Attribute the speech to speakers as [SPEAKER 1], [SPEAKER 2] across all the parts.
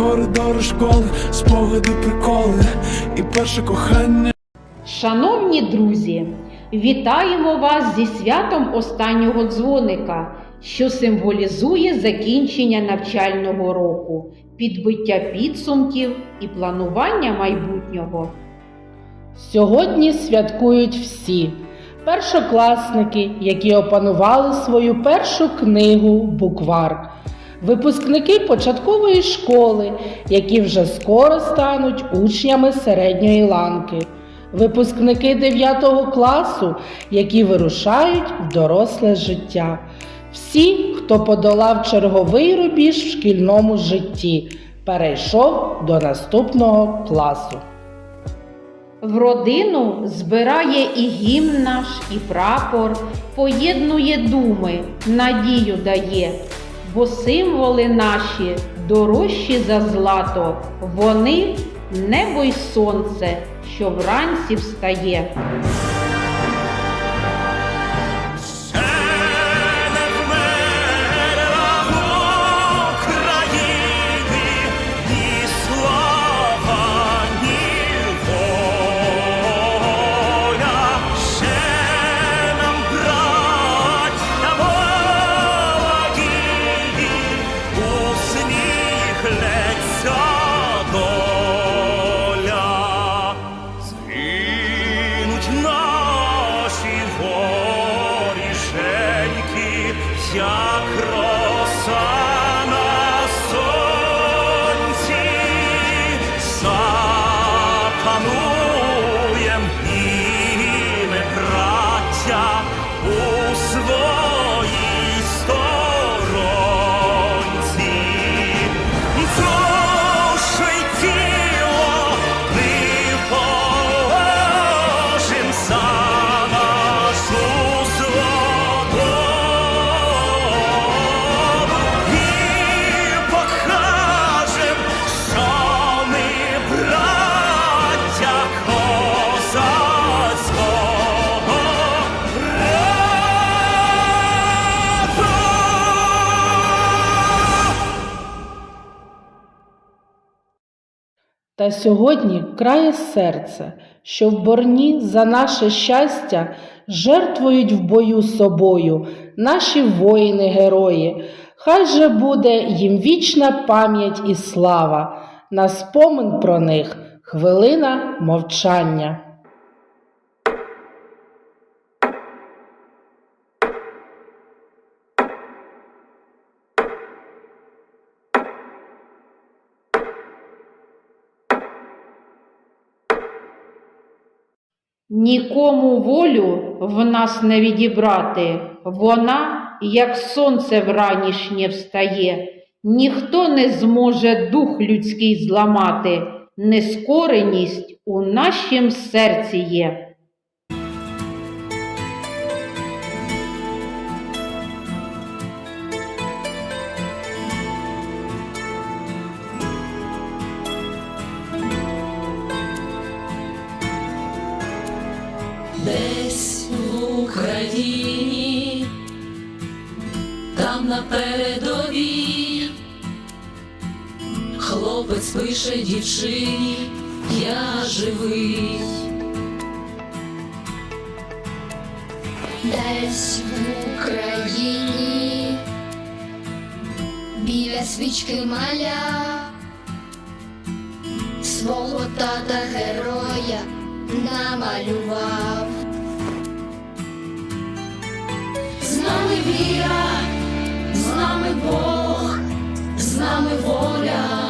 [SPEAKER 1] Коридори школи, спогади, приколи і перше кохання.
[SPEAKER 2] Шановні друзі, вітаємо вас зі святом останнього дзвоника, що символізує закінчення навчального року, підбиття підсумків і планування майбутнього.
[SPEAKER 3] Сьогодні святкують всі першокласники, які опанували свою першу книгу Буквар, випускники початкової школи, які вже скоро стануть учнями середньої ланки, випускники 9 класу, які вирушають в доросле життя. Всі, хто подолав черговий рубіж в шкільному житті, перейшов до наступного класу.
[SPEAKER 2] В родину збирає і гімн наш, і прапор, поєднує думи, надію дає, бо символи наші дорожчі за злато, вони небо й сонце, що вранці встає.
[SPEAKER 3] Та сьогодні крає серце, що в борні за наше щастя жертвують в бою собою наші воїни-герої. Хай же буде їм вічна пам'ять і слава, на спомин про них хвилина мовчання.
[SPEAKER 2] Нікому волю в нас не відібрати, вона, як сонце вранішнє встає, ніхто не зможе дух людський зламати, нескореність у нашім серці є.
[SPEAKER 4] Пише дівчині, я живий.
[SPEAKER 5] Десь в Україні біля свічки маля свого тата героя намалював.
[SPEAKER 4] З нами віра, з нами Бог, з нами воля,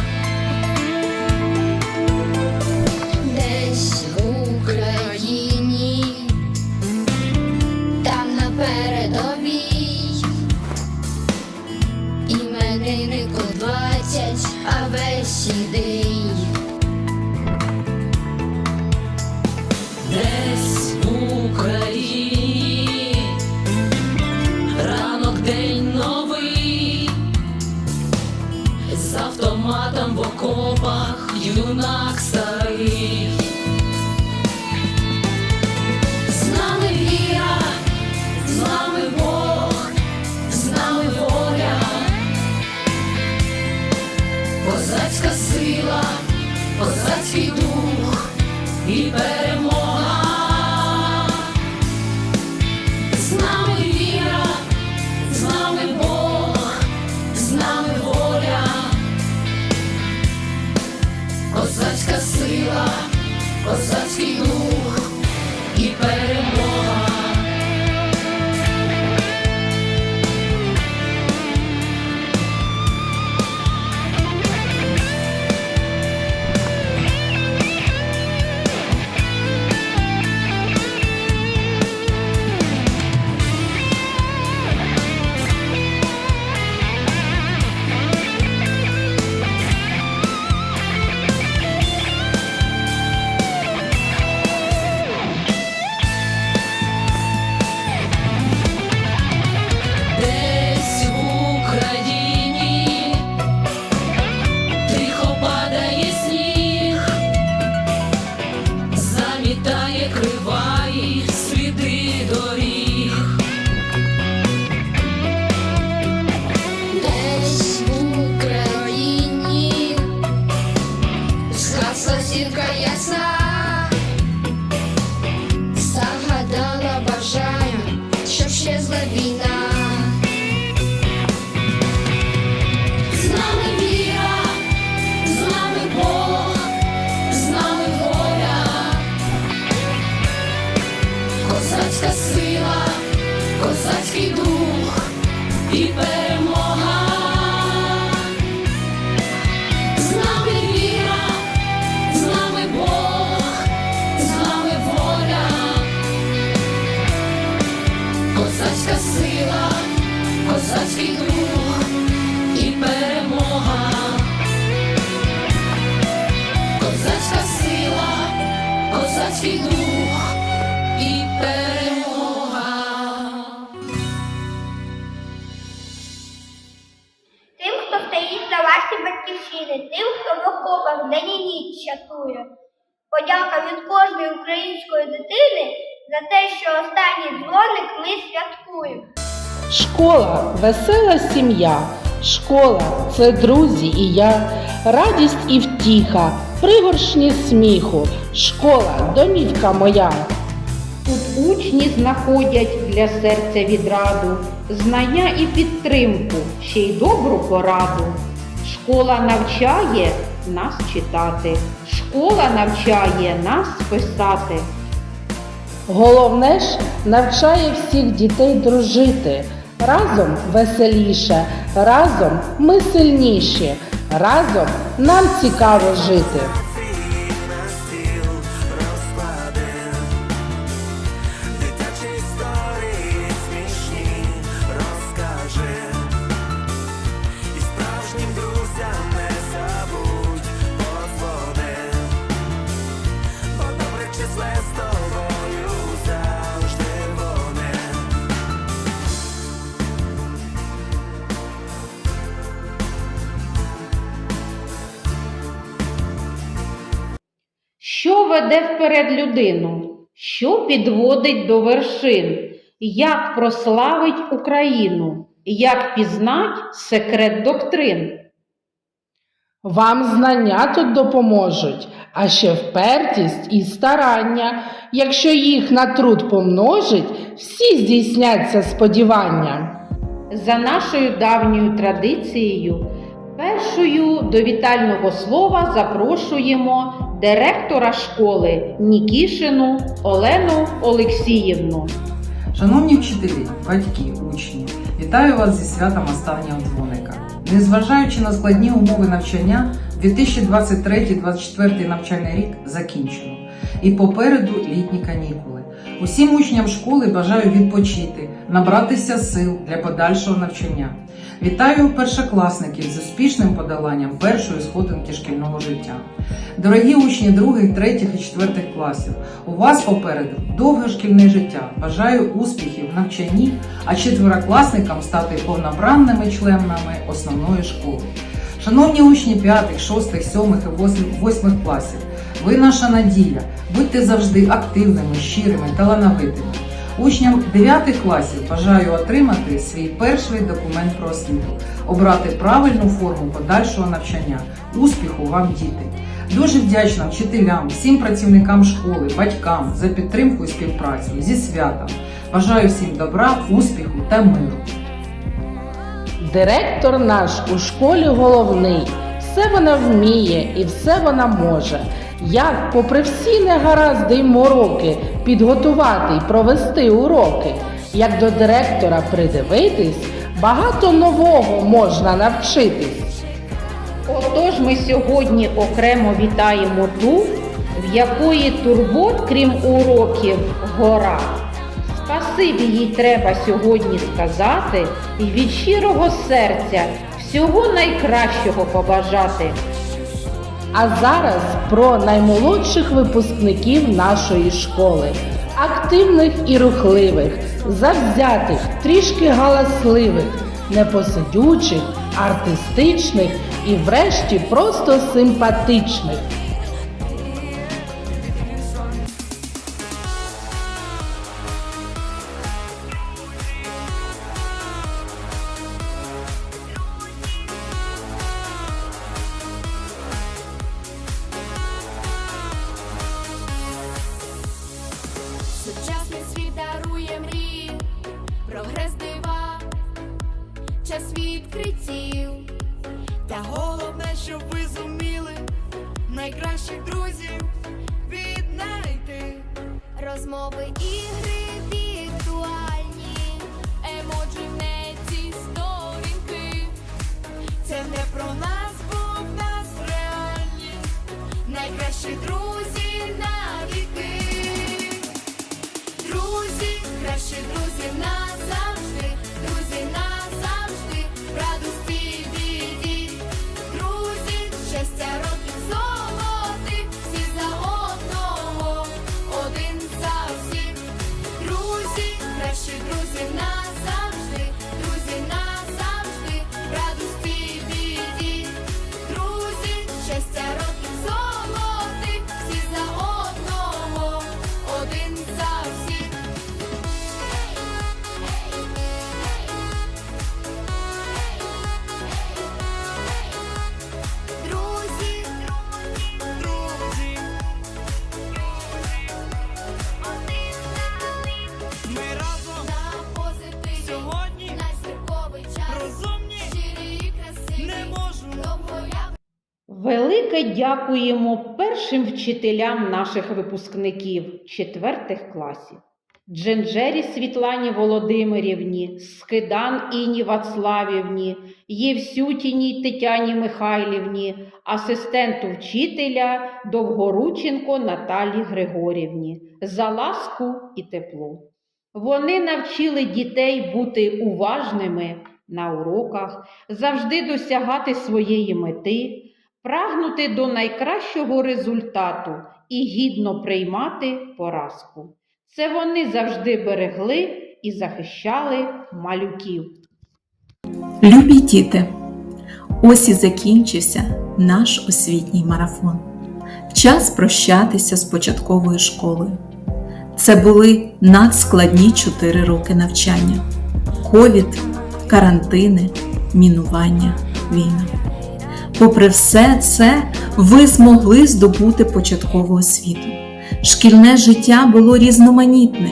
[SPEAKER 4] Замітає козацький дух і перемога. Козацька сила, козацький дух і перемога.
[SPEAKER 6] Тим, хто стоїть на варті батьківщини, тим, хто в окопах день ніч чатує. Подяка від кожної української дитини за те, що останній дзвоник ми святкуємо.
[SPEAKER 3] Школа весела сім'я. Школа це друзі і я, радість і втіха, пригоршні сміху. Школа домівка моя.
[SPEAKER 7] Тут учні знаходять для серця відраду, знання і підтримку, ще й добру пораду. Школа навчає нас читати, школа навчає нас писати.
[SPEAKER 3] Головне ж навчає всіх дітей дружити. Разом веселіше, разом ми сильніші, разом нам цікаво жити.
[SPEAKER 7] Людину? Що підводить до вершин? Як прославить Україну? Як пізнать секрет доктрин?
[SPEAKER 3] Вам знання тут допоможуть, а ще впертість і старання. Якщо їх на труд помножить, всі здійсняться сподівання.
[SPEAKER 7] За нашою давньою традицією, першою до вітального слова запрошуємо директора школи Нікішину Олену Олексіївну.
[SPEAKER 8] Шановні вчителі, батьки, учні, вітаю вас зі святом останнього дзвоника. Незважаючи на складні умови навчання, 2023-2024 навчальний рік закінчено. І попереду літні канікули. Усім учням школи бажаю відпочити, набратися сил для подальшого навчання. Вітаю першокласників з успішним подоланням першої сходинки шкільного життя. Дорогі учні других, третіх і четвертих класів, у вас попереду довге шкільне життя. Бажаю успіхів в навчанні, а четверокласникам стати повноправними членами основної школи. Шановні учні 5, 6, 7 і 8 класів, ви наша надія. Будьте завжди активними, щирими, талановитими. Учням 9 класів бажаю отримати свій перший документ про освіту, обрати правильну форму подальшого навчання. Успіху вам, діти! Дуже вдячна вчителям, всім працівникам школи, батькам за підтримку і співпрацю зі святом. Бажаю всім добра, успіху та миру.
[SPEAKER 3] Директор наш у школі головний. Все вона вміє і все вона може. Як, попри всі негаразди й мороки, підготувати й провести уроки, як до директора придивитись, багато нового можна навчитись.
[SPEAKER 7] Отож ми сьогодні окремо вітаємо ту, в якої турбот, крім уроків, гора. Спасибі їй треба сьогодні сказати і від щирого серця всього найкращого побажати.
[SPEAKER 3] А зараз про наймолодших випускників нашої школи. Активних і рухливих, завзятих, трішки галасливих, непосидючих, артистичних і врешті просто симпатичних.
[SPEAKER 9] Відкриттів.
[SPEAKER 10] Та головне, щоб ви зуміли найкращих друзів віднайти.
[SPEAKER 9] Розмови, ігри
[SPEAKER 7] дякуємо першим вчителям наших випускників четвертих класів. Дженджері Світлані Володимирівні, Скидан Інні Вацлавівні, Євсютіній Тетяні Михайлівні, асистенту вчителя Довгорученко Наталі Григорівні за ласку і тепло. Вони навчили дітей бути уважними на уроках, завжди досягати своєї мети, прагнути до найкращого результату і гідно приймати поразку. Це вони завжди берегли і захищали малюків.
[SPEAKER 11] Любі діти, ось і закінчився наш освітній марафон. Час прощатися з початковою школою. Це були надскладні 4 роки навчання: ковід, карантини, мінування, війна. Попри все це, ви змогли здобути початкову освіту. Шкільне життя було різноманітне,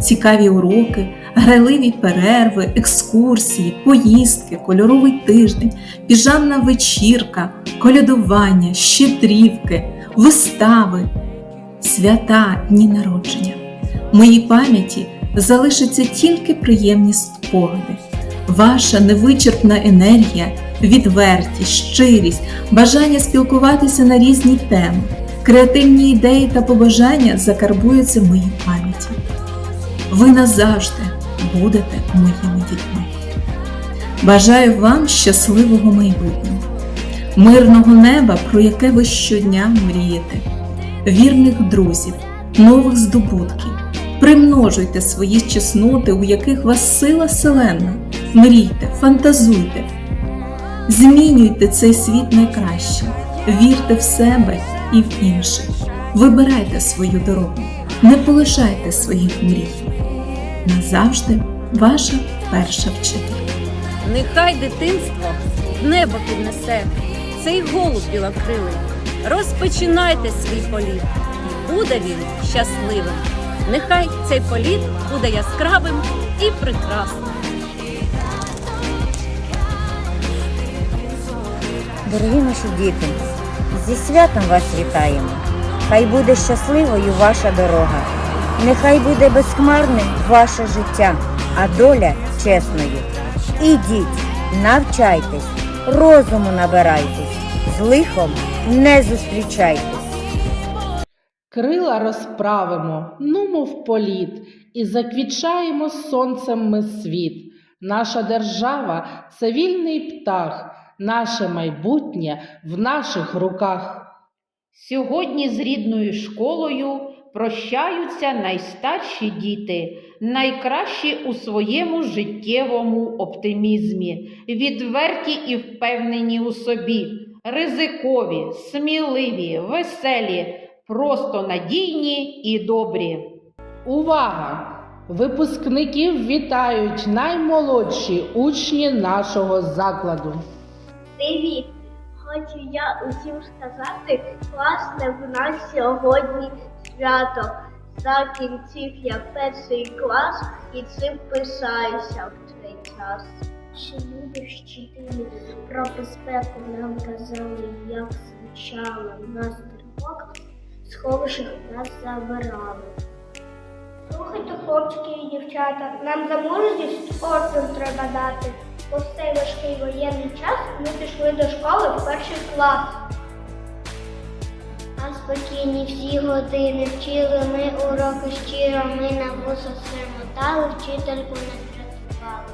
[SPEAKER 11] цікаві уроки, грайливі перерви, екскурсії, поїздки, кольоровий тиждень, піжамна вечірка, колядування, щедрівки, вистави, свята, дні народження. В моїй пам'яті залишаться тільки приємні спогади. Ваша невичерпна енергія, відвертість, щирість, бажання спілкуватися на різні теми, креативні ідеї та побажання закарбуються в моїй пам'яті. Ви назавжди будете моїми дітьми. Бажаю вам щасливого майбутнього, мирного неба, про яке ви щодня мрієте, вірних друзів, нових здобутків. Примножуйте свої чесноти, у яких вас сила селена. Мрійте, фантазуйте, змінюйте цей світ найкраще, вірте в себе і в інших. Вибирайте свою дорогу, не полишайте своїх мрій. Назавжди ваша перша вчителька.
[SPEAKER 12] Нехай дитинство небо піднесе цей голуб білокрилий. Розпочинайте свій політ, і буде він щасливим. Нехай цей політ буде яскравим і прекрасним.
[SPEAKER 13] Дорогі наші діти, зі святом вас вітаємо. Хай буде щасливою ваша дорога. Нехай буде безхмарним ваше життя, а доля чесною. Ідіть, навчайтесь, розуму набирайтесь, з лихом не зустрічайтесь.
[SPEAKER 3] Крила розправимо, нумо в політ, і заквічаємо сонцем ми світ. Наша держава це вільний птах, наше майбутнє в наших руках.
[SPEAKER 7] Сьогодні з рідною школою прощаються найстарші діти, найкращі у своєму життєвому оптимізмі, відверті і впевнені у собі, ризикові, сміливі, веселі, просто надійні і добрі.
[SPEAKER 3] Увага! Випускників вітають наймолодші учні нашого закладу.
[SPEAKER 6] Привіт! Хочу я усім сказати, класне в нас сьогодні свято. Закінчив я перший клас і цим пишаюся в цей час. Ще люди вчителі про безпеку нам казали, як звучало нас тривог, сховищах нас забирали. Слухайте, хлопчики і дівчата, нам за мужність орден треба дати. Бо в цей важкий воєнний час ми пішли до школи в перший клас. А спокійні всі години вчили ми уроки щиро, ми на вуса сермотали, вчительку не врятували.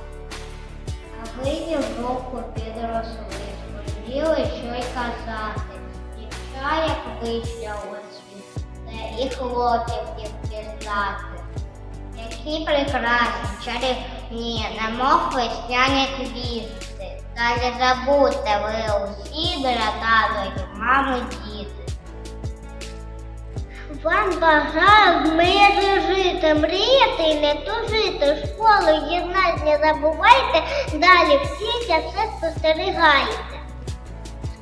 [SPEAKER 6] А ви року підросли, зрозуміли, що й казати. Дівча, як вийшла у світ, і хлопців їх пізнати. Які прекрасні, чарівні, немов весняні квіти. Та не забудьте ви усі дратадої мами діти. Вам бажаю в мирі жити, мріяти і не тужити. Школу єднать не забувайте, далі вчіться, все спостерігайте.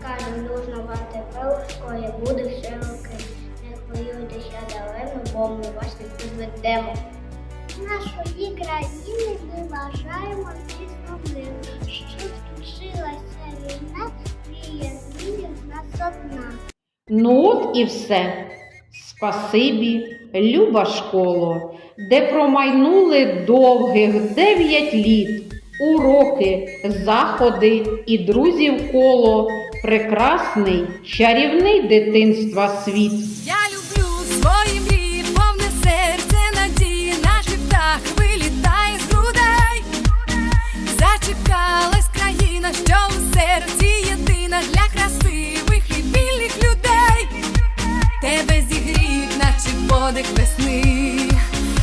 [SPEAKER 6] Скажем, нужно вам тебе у школі, буде все окей. Не хвилюйтеся далеко, бо ми вас не підведемо. Нашої країни ми тісно миру, щоб скінчилася війна, мрія змінів нас одна.
[SPEAKER 7] Ну от і все. Спасибі, люба школо, де промайнули довгих дев'ять літ, уроки, заходи і друзів коло, прекрасний, чарівний дитинства світ.
[SPEAKER 14] Зачекалась країна, що у серці єдина для красивих і вільних людей. Тебе зігріть наче подих весни.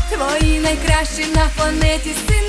[SPEAKER 14] Твої найкращі на планеті сини.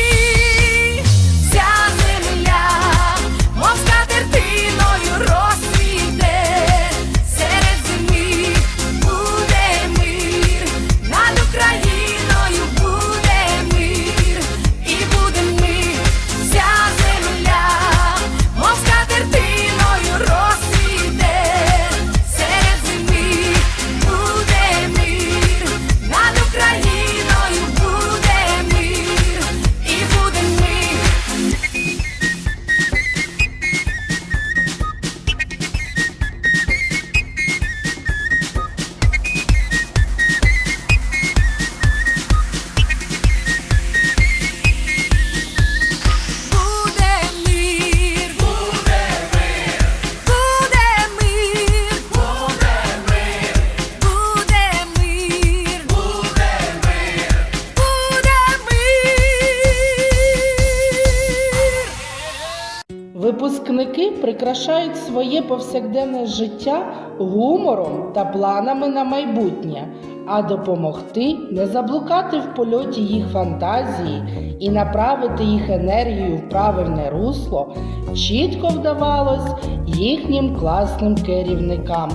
[SPEAKER 3] Своє повсякденне життя гумором та планами на майбутнє, а допомогти не заблукати в польоті їх фантазії і направити їх енергію в правильне русло чітко вдавалось їхнім класним керівникам.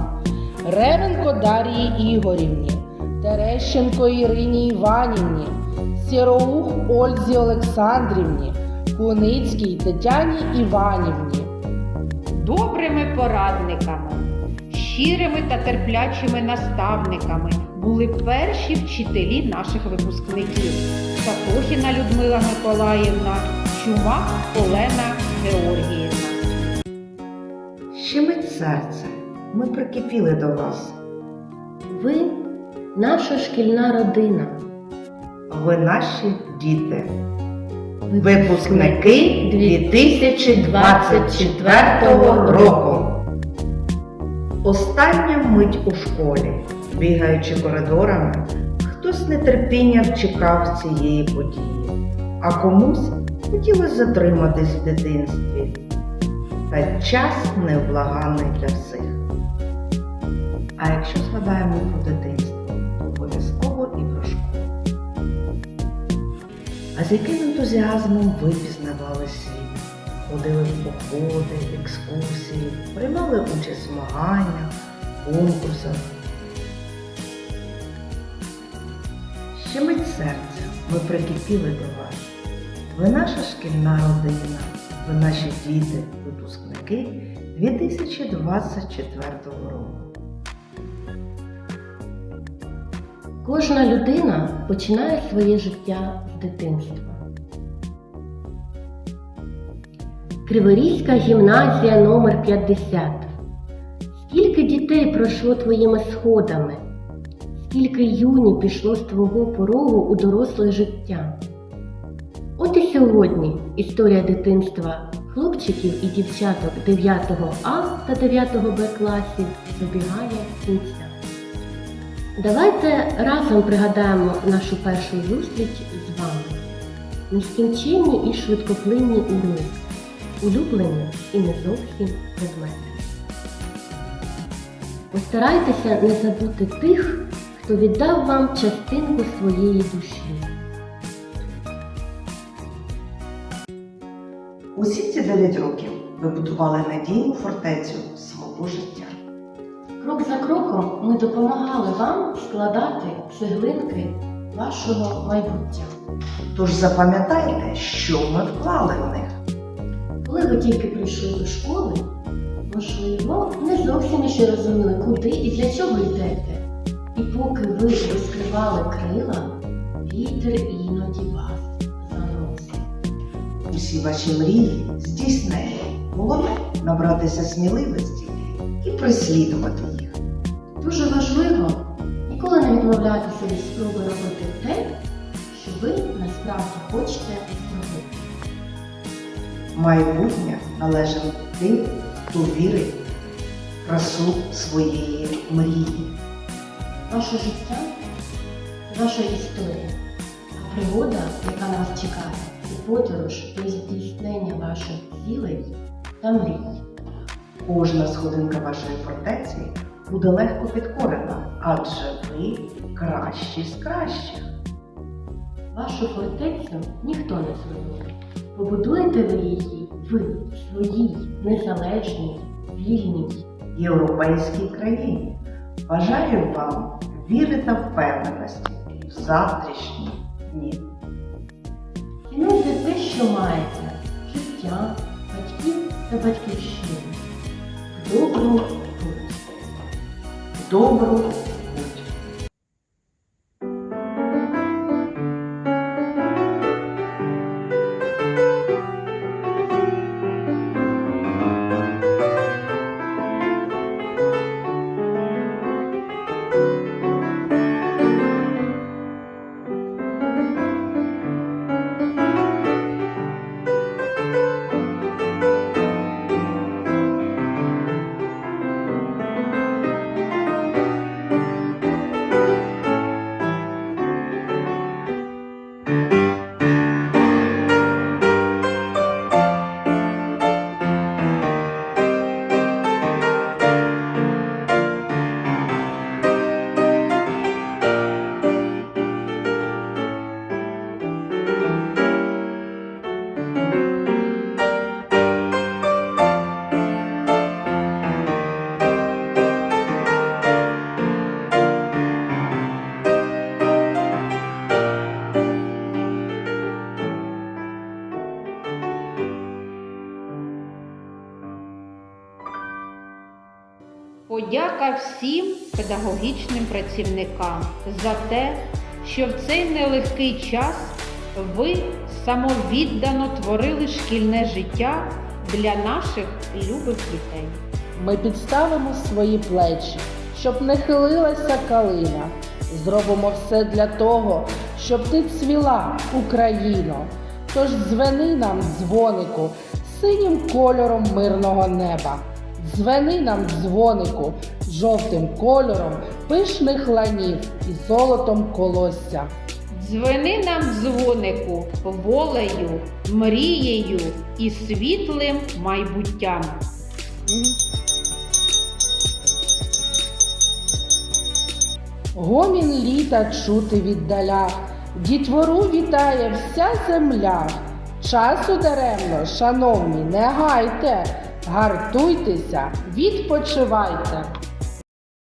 [SPEAKER 3] Ревенко Дар'ї Ігорівні, Терещенко Ірині Іванівні, Сіроух Ользі Олександрівні, Куницькій Тетяні Іванівні.
[SPEAKER 7] Добрими порадниками, щирими та терплячими наставниками були перші вчителі наших випускників Сатохіна Людмила Миколаївна, Чумак Олена Георгіївна.
[SPEAKER 15] Щемить серце, ми прикипіли до вас.
[SPEAKER 16] Ви наша шкільна родина.
[SPEAKER 15] Ви наші діти. Випускники 2024 року. Остання мить у школі, бігаючи коридорами, хтось з нетерпінням чекав цієї події, а комусь хотілося затриматись в дитинстві. Та час невблаганний для всіх. А якщо згадаємо про дитинство, з яким ентузіазмом ви пізнавали світ? Ходили в походи, екскурсії, приймали участь в змаганнях, конкурсах. Щемить серце, ми прикипіли до вас. Ви наша шкільна родина, ви наші діти, випускники 2024 року.
[SPEAKER 16] Кожна людина починає своє життя з дитинства. Криворізька гімназія номер 50 Скільки дітей пройшло твоїми сходами? Скільки юні пішло з твого порогу у доросле життя? От і сьогодні історія дитинства хлопчиків і дівчаток 9 А та 9 Б класів добігає кінця. Давайте разом пригадаємо нашу першу зустріч з вами. Нескінченні і швидкоплинні уроки, улюблені і не зовсім предмети. Постарайтеся не забути тих, хто віддав вам частинку своєї душі.
[SPEAKER 15] Усі ці 9 років ви будували надійну фортецю свого життя.
[SPEAKER 16] Крок за кроком ми допомагали вам складати цеглинки вашого майбуття.
[SPEAKER 15] Тож запам'ятайте, що ми вклали в них.
[SPEAKER 16] Коли ви тільки прийшли до школи, можливо, не зовсім ще розуміли, куди і для чого йдете. І поки ви розкривали крила, вітер іноді вас заносив.
[SPEAKER 15] Усі ваші мрії здійснені. Головне набратися сміливості і преслідувати їх.
[SPEAKER 16] Дуже важливо ніколи не відмовлятися від спроби робити те, що ви насправді хочете зробити.
[SPEAKER 15] Майбутнє належить тим, хто вірить в красу своєї мрії.
[SPEAKER 16] Ваше життя це ваша історія, а пригода, яка нас чекає, це подорож до здійснення ваших цілей та мрій.
[SPEAKER 15] Кожна сходинка вашої фортеці буде легко підкорена, адже ви кращі з кращих.
[SPEAKER 16] Вашу фортецю ніхто не зруйнує. Побудуєте ви її, ви, своїй, незалежній, вільній.
[SPEAKER 15] європейській країні. Бажаю вам віри та впевненості в завтрашні дні.
[SPEAKER 16] Цінуйте те, що маєте, життя, батьків та батьківщину. Путь.
[SPEAKER 15] Добру
[SPEAKER 7] працівникам за те, що в цей нелегкий час ви самовіддано творили шкільне життя для наших любих дітей.
[SPEAKER 3] Ми підставимо свої плечі, щоб не хилилася калина. Зробимо все для того, щоб ти цвіла, Україно. Тож дзвени нам, дзвонику, синім кольором мирного неба. Дзвени нам, дзвонику, жовтим кольором пишних ланів і золотом колосся.
[SPEAKER 7] Дзвени нам дзвонику волею, мрією і світлим майбуттям.
[SPEAKER 3] Гомін літа чути віддаля, дітвору вітає вся земля. Часу даремно, шановні, не гайте, гартуйтеся, відпочивайте.